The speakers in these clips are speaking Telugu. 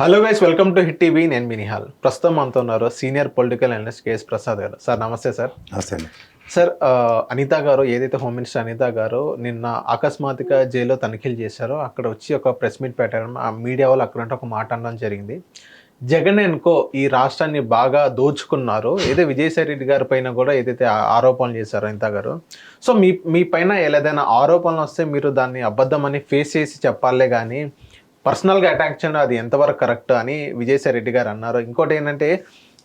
Hello guys welcome to hit TV. నేను మినిహాల్ ప్రస్తుతం మనతో ఉన్నారు senior political analyst K S Prasad garu. Sir namaste sir. నమస్తే సార్ అనిత గారు ఏదైతే హోమ్ మినిస్టర్ అనిత గారు నిన్న అకస్మాత్తుగా జైల్లో తనిఖీలు చేశారో అక్కడ వచ్చి ఒక ప్రెస్ మీట్ పెట్టారు ఆ మీడియా వాళ్ళు అక్కడ ఒక మాట అనడం జరిగింది. జగన్ ఎన్కో ఈ రాష్ట్రాన్ని బాగా దోచుకున్నారు. ఏదో విజయసాయి రెడ్డి గారి పైన కూడా ఏదైతే ఆరోపణలు చేశారో అనిత గారు. సో మీ మీ పైన ఏదైనా ఆరోపణలు వస్తే మీరు దాన్ని అబద్ధమని ఫేస్ చేసి చెప్పాలే కానీ పర్సనల్గా అటాక్ చేయడం అది ఎంతవరకు కరెక్ట్ అని విజయసాయి రెడ్డి గారు అన్నారు. ఇంకోటి ఏంటంటే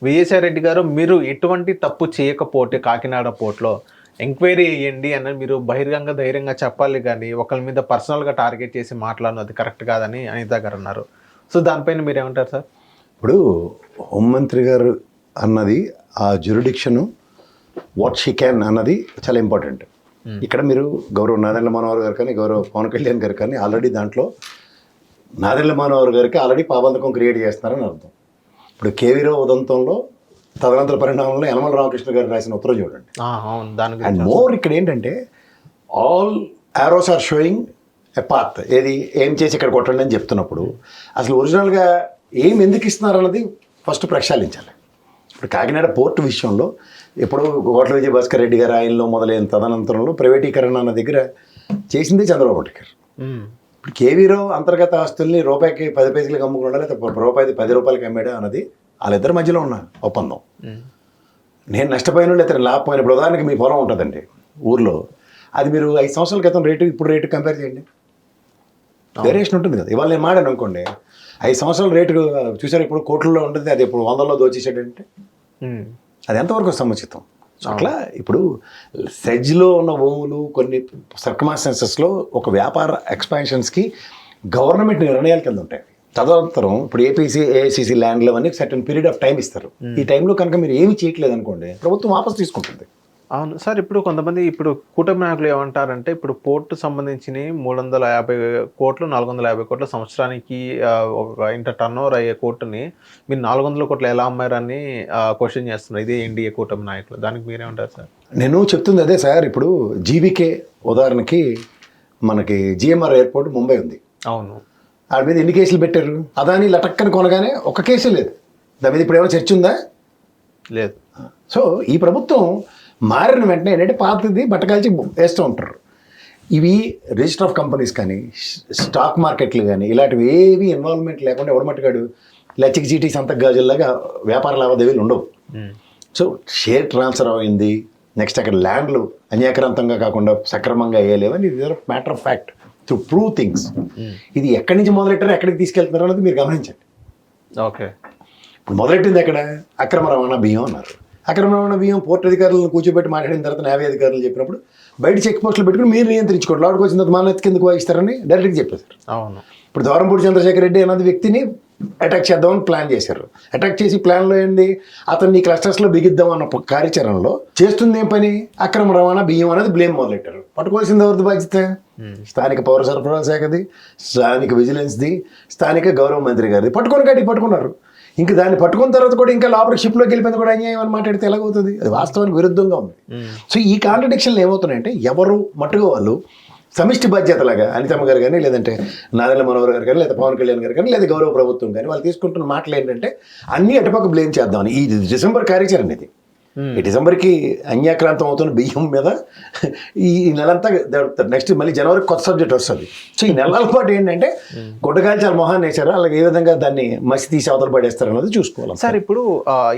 విజయసాయి రెడ్డి గారు మీరు ఎటువంటి తప్పు చేయకపోతే కాకినాడ పోర్ట్లో ఎంక్వైరీ చేయండి అని మీరు బహిరంగ ధైర్యంగా చెప్పాలి కానీ ఒకరి మీద పర్సనల్గా టార్గెట్ చేసి మాట్లాడడం అది కరెక్ట్ కాదని అనిత గారు అన్నారు. సో దానిపైన మీరు ఏమంటారు సార్? ఇప్పుడు హోంమంత్రి గారు అన్నది ఆ జ్యూరిడిక్షను వాట్ షీ క్యాన్ అన్నది చాలా ఇంపార్టెంట్ ఇక్కడ మీరు గౌరవ్ నాదెండ్ల మనోహర్ గారు కానీ గౌరవ్ పవన్ కళ్యాణ్ గారు కానీ ఆల్రెడీ దాంట్లో నాదెండ్ల మనోహర్ గారికి ఆల్రెడీ పాబంధకం క్రియేట్ చేస్తున్నారని అర్థం. ఇప్పుడు కేవీరావు ఉదంతంలో తదనంతర పరిణామంలో యనమల రామకృష్ణ గారు రాసిన ఉత్తరం చూడండి. అండ్ మోర్ ఇక్కడ ఏంటంటే all arrows are showing a path ఏది ఏం చేసి ఇక్కడ కొట్టండి అని చెప్తున్నప్పుడు అసలు ఒరిజినల్గా ఏం ఎందుకు ఇస్తున్నారు అన్నది ఫస్ట్ ప్రక్షాళించాలి. ఇప్పుడు కాకినాడ పోర్టు విషయంలో ఇప్పుడు కోట్ల విజయ భాస్కర్ రెడ్డి గారు ఆయనలో మొదలైన తదనంతరంలో ప్రైవేటీకరణ అన్న దగ్గర చేసిందే చంద్రబాబు గారు. ఇప్పుడు కేవీరావు అంతర్గత ఆస్తుల్ని రూపాయికి పది పైసలకి అమ్ముకున్నాడా లేకపోతే రూపాయి పది రూపాయలకి అమ్మాడా అన్నది వాళ్ళిద్దరి మధ్యలో ఉన్న ఒప్పందం. నేను నష్టపోయిన వాళ్ళు ఇతను లాభపోయిన ఇప్పుడు ఉదాహరణకి మీ పొలం ఉంటుందండి ఊర్లో. అది మీరు ఐదు సంవత్సరాల క్రితం రేటు ఇప్పుడు రేటు కంపేర్ చేయండి. వేరియేషన్ ఉంటుంది కదా. ఇవాళ నేను మాడాను అనుకోండి ఐదు సంవత్సరాల రేటు చూసారు ఇప్పుడు కోట్లలో ఉంటుంది అది ఇప్పుడు వందల్లో దోచేసాడంటే. అది ఎంతవరకు సముచితం? అట్లా ఇప్పుడు సెజ్లో ఉన్న భూములు కొన్ని సర్కమాస్టెన్సెస్లో ఒక వ్యాపార ఎక్స్పాన్షన్స్కి గవర్నమెంట్ నిర్ణయాల కింద ఉంటాయి. తదనంతరం ఇప్పుడు ఏపీసీ ఏఐసీసీ ల్యాండ్లు అవన్నీ సర్టన్ పీరియడ్ ఆఫ్ టైం ఇస్తారు. ఈ టైంలో కనుక మీరు ఏమి చేయట్లేదు అనుకోండి ప్రభుత్వం వాపస్ తీసుకుంటుంది. అవును. సార్ ఇప్పుడు కొంతమంది ఇప్పుడు కూటమి నాయకులు ఏమంటారంటే ఇప్పుడు పోర్టు సంబంధించిన మూడు వందల యాభై కోట్లు నాలుగు వందల యాభై కోట్ల సంవత్సరానికి ఆ, ఒక ఇంత టర్న్ ఓవర్ అయ్యే కోర్టుని మీరు నాలుగు వందల కోట్లు ఎలా అమ్మారని క్వశ్చన్ చేస్తున్నారు. ఇదే ఎన్డీఏ కూటమి నాయకులు. దానికి మీరేమంటారు సార్? నేను చెప్తుంది అదే సార్. ఇప్పుడు జీబీకే ఉదాహరణకి మనకి జిఎంఆర్ ఎయిర్పోర్ట్ ముంబై ఉంది. అవును. దాని మీద ఎన్ని కేసులు పెట్టారు? అదాని లటక్కని కొనగానే ఒక కేసే లేదు. దాని మీద ఇప్పుడు ఏమైనా చర్చ ఉందా? లేదు. సో ఈ ప్రభుత్వం మారిన వెంటనే ఏంటంటే పాతది బట్టకాల్చి వేస్తూ ఉంటారు. ఇవి రిజిస్టర్ ఆఫ్ కంపెనీస్ కానీ స్టాక్ మార్కెట్లు కానీ ఇలాంటివి ఏవి ఇన్వాల్వ్మెంట్ లేకుండా ఎవడ మట్టుగాడు లచ్చికి చీటీ సంత గాజుల్లాగా వ్యాపార లావాదేవీలు ఉండవు. సో షేర్ ట్రాన్స్ఫర్ అయింది నెక్స్ట్ అక్కడ ల్యాండ్లు అన్యాక్రాంతంగా కాకుండా సక్రమంగా వేయలేవని ఇది matter of fact. To prove things. ఇది ఎక్కడి నుంచి మొదలెట్టారో ఎక్కడికి తీసుకెళ్తున్నారు అన్నది మీరు గమనించండి. ఓకే. ఇప్పుడు మొదలెట్టింది ఎక్కడ? అక్రమ రవాణా బియ్యం అన్నారు. అక్రమ రవాణా బియ్యం పోర్ట్ అధికారులను కూర్చోబెట్టి మాట్లాడిన తర్వాత నేవీ అధికారులు చెప్పినప్పుడు బయట చెక్ పోస్టులు పెట్టుకుని మీరు నియంత్రించుకోండి. లోపలికి వచ్చిన తర్వాత మన కిందకు వాయిస్తారని డైరెక్ట్గా చెప్పేశారు. అవును. ఇప్పుడు దూరంపూడి చంద్రశేఖర్ రెడ్డి అన్నది వ్యక్తిని అటాక్ చేద్దామని ప్లాన్ చేశారు. అటాక్ చేసి ప్లాన్లో ఏంది? అతన్ని క్లస్టర్స్లో బిగిద్దాం అన్న కార్యాచరణలో చేస్తుంది ఏం పని? అక్రమ రవాణా బియ్యం అనేది బ్లేమ్ మొదలెట్టారు. పట్టుకోవాల్సింది ఎవరిది బాధ్యత? స్థానిక పౌర సరఫరా శాఖది స్థానిక విజిలెన్స్ది స్థానిక గౌరవ మంత్రి గారిది. పట్టుకొని కాడికి పట్టుకున్నారు. ఇంక దాన్ని పట్టుకున్న తర్వాత కూడా ఇంకా లోపల షిప్లోకి వెళ్ళిపోయింది కూడా అన్యాయం అని మాట్లాడితే ఎలాగవుతుంది? అది వాస్తవానికి విరుద్ధంగా ఉంది. సో ఈ కాంట్రడిక్షన్లు ఏమవుతున్నాయంటే ఎవరు మట్టుగా వాళ్ళు సమిష్టి బాధ్యతలాగా అనితమ్మ గారు కానీ లేదంటే నాదెల్ల మనోహర్ గారు కానీ లేదా పవన్ కళ్యాణ్ గారు కానీ లేదా గౌరవ ప్రభుత్వం కానీ వాళ్ళు తీసుకుంటున్న మాటలు ఏంటంటే అన్ని అటుపక్క బ్లేమ్ చేద్దామని. ఈ డిసెంబర్ కార్యాచరణ ఇది. ఈ డిసెంబర్కి అన్యాక్రాంతం అవుతున్న బియ్యం మీద ఈ నెలంతా నెక్స్ట్ మళ్ళీ జనవరి కొత్త సబ్జెక్ట్ వస్తుంది. సో ఈ నెలల పాటు ఏంటంటే గుడ్డకాయలు చాలా మొహాన్ని వేశారు అలాగే ఏ విధంగా దాన్ని మసి తీసి అవతల పడేస్తారు అన్నది చూసుకోవాలి. సార్ ఇప్పుడు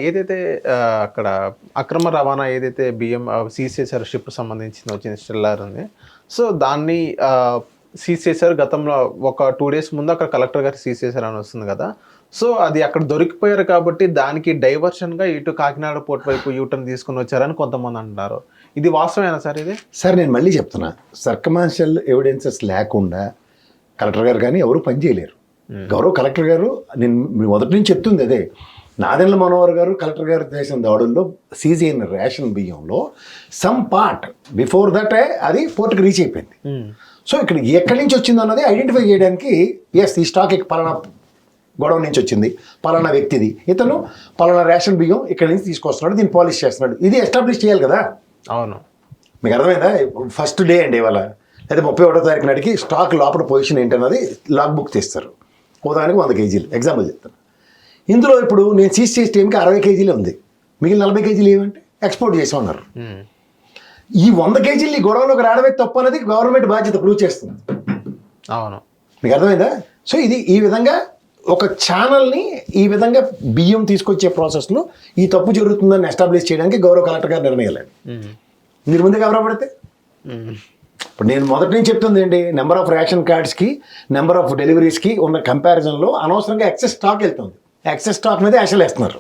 ఏదైతే అక్కడ అక్రమ రవాణా ఏదైతే బియ్యం సీజ్ చేశారు షిప్ సంబంధించిన వచ్చిన స్టిల్లర్ ఉంది. సో దాన్ని సీజ్ చేశారు. గతంలో ఒక టూ డేస్ ముందు అక్కడ కలెక్టర్ గారు సీజ్ చేశారు అని వస్తుంది కదా. సో అది అక్కడ దొరికిపోయారు కాబట్టి దానికి డైవర్షన్గా ఇటు కాకినాడ పోర్ట్ వైపు యూటర్న్ తీసుకుని వచ్చారని కొంతమంది అంటున్నారు. ఇది వాస్తవేనా సార్ ఇది? సార్ నేను మళ్ళీ చెప్తున్నా. సర్కమాన్షియల్ ఎవిడెన్సెస్ లేకుండా కలెక్టర్ గారు కానీ ఎవరు పనిచేయలేరు గౌరవ కలెక్టర్ గారు నేను మొదటి నుంచి చెప్తుంది అదే. నాదెండ్ల మనోహర్ గారు కలెక్టర్ గారు చేసిన దాడుల్లో సీజ్ అయిన రేషన్ బియ్యంలో సమ్ పార్ట్ బిఫోర్ దట్ అది పోర్ట్కి రీచ్ అయిపోయింది. సో ఇక్కడ ఎక్కడి నుంచి వచ్చింది అన్నది ఐడెంటిఫై చేయడానికి ఎస్ ఈ స్టాక్ పలానా గొడవ నుంచి వచ్చింది. పలానా వ్యక్తిది. ఇతను పలానా రేషన్ బియ్యం ఇక్కడి నుంచి తీసుకొస్తున్నాడు దీన్ని పాలిష్ చేస్తున్నాడు. ఇది ఎస్టాబ్లిష్ చేయాలి కదా? అవును. మీకు అర్థమైందా? ఫస్ట్ డే అండి ఇవాళ. లేదా ముప్పై ఒకటో తారీఖు నాటికి స్టాక్ లోపల పొజిషన్ ఏంటన్నది లాగ్ బుక్ తీస్తారు. ఉదాహరణకి వంద కేజీలు. ఎగ్జాంపుల్ చెప్తాను. ఇందులో ఇప్పుడు నేను సీజ్ చేసే టైంకి అరవై కేజీలే ఉంది. మిగిలిన నలభై కేజీలు ఏమంటే ఎక్స్పోర్ట్ చేసామన్నారు. ఈ వంద కేజీలు ఈ గొడవలోకి రావడమే తప్పు అనేది గవర్నమెంట్ బాధ్యత ప్రూవ్ చేస్తుంది. అవును. మీకు అర్థమైందా? సో ఇది ఈ విధంగా ఒక ఛానల్ని ఈ విధంగా బియ్యం తీసుకొచ్చే ప్రాసెస్లో ఈ తప్పు జరుగుతుందని ఎస్టాబ్లిష్ చేయడానికి గౌరవ కలెక్టర్ గారు నిర్ణయాలు. ఉమ్. మీరు ముందే ఉమ్. ఇప్పుడు నేను మొదటి నుంచి చెప్తుంది ఏంటి? నెంబర్ ఆఫ్ రేషన్ కార్డ్స్కి నెంబర్ ఆఫ్ డెలివరీస్కి ఉన్న కంపారిజన్లో అనవసరంగా ఎక్సెస్ స్టాక్ వెళ్తుంది. ఎక్సెస్ స్టాక్ మీద యాషలు వేస్తున్నారు.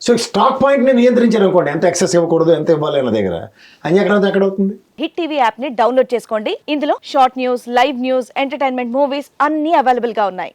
సో స్టాక్ పాయింట్ని నియంత్రించారు అనుకోండి ఎంత ఎక్సెస్ ఇవ్వకూడదు ఎంత ఇవ్వాలి అన్న దగ్గర. అన్యాక్రాంతి ఎక్కడ అవుతుంది హిట్ టీవీ యాప్ని డౌన్లోడ్ చేసుకోండి. ఇందులో short news live news entertainment movies అన్ని అవైలబుల్గా ఉన్నాయి.